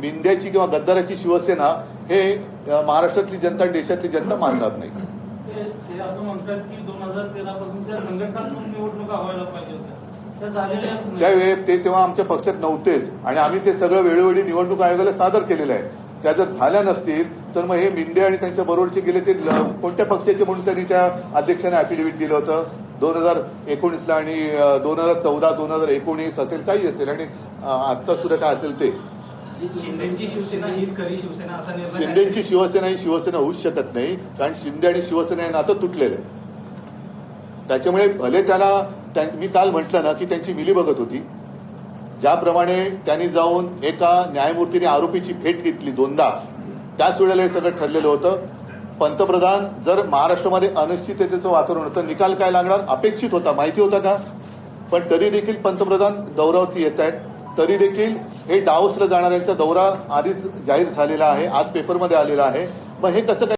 मिंद्याची किंवा गद्दाराची शिवसेना हे महाराष्ट्रातली जनता आणि देशातली जनता मानणार नाही. त्यावेळी ते तेव्हा आमच्या पक्षात नव्हतेच. आणि आम्ही ते सगळं वेळोवेळी निवडणूक आयोगाला सादर केलेलं आहे. त्या जर झाल्या नसतील तर मग हे मिंडे आणि त्यांच्या बरोबरचे गेले ते कोणत्या पक्षाचे म्हणून त्यांनी त्या अध्यक्षाने अफिडेव्हिट दिलं होतं? दोन हजार एकोणीसला आणि दोन हजार चौदा दोन हजार एकोणीस असेल काही असेल. आणि आता सुद्धा काय असेल ते. शिंदेची शिवसेना हीच खरी शिवसेना असा निर्णय शिंदेची शिवसेना ही शिवसेना होऊच शकत नाही कारण शिंदे आणि शिवसेना हे नातं तुटलेलं आहे. त्याच्यामुळे भले त्याला मी काल म्हटलं ना की त्यांची मिली बघत होती. ज्याप्रमाणे त्यांनी जाऊन एका न्यायमूर्तीने आरोपीची भेट घेतली दोनदा त्याच वेळेला हे सगळं ठरलेलं होतं. पंतप्रधान जर महाराष्ट्रामध्ये अनिश्चिततेचं वातावरण होतं निकाल काय लागणार? अपेक्षित होता. माहिती होता का? पण तरी देखील पंतप्रधान दौऱ्यावरती येत आहेत. तरी देखील हे डावसला जाणाऱ्यांचा दौरा आधीच जाहीर झालेला आहे. आज पेपरमध्ये आलेला आहे. मग हे कसं काय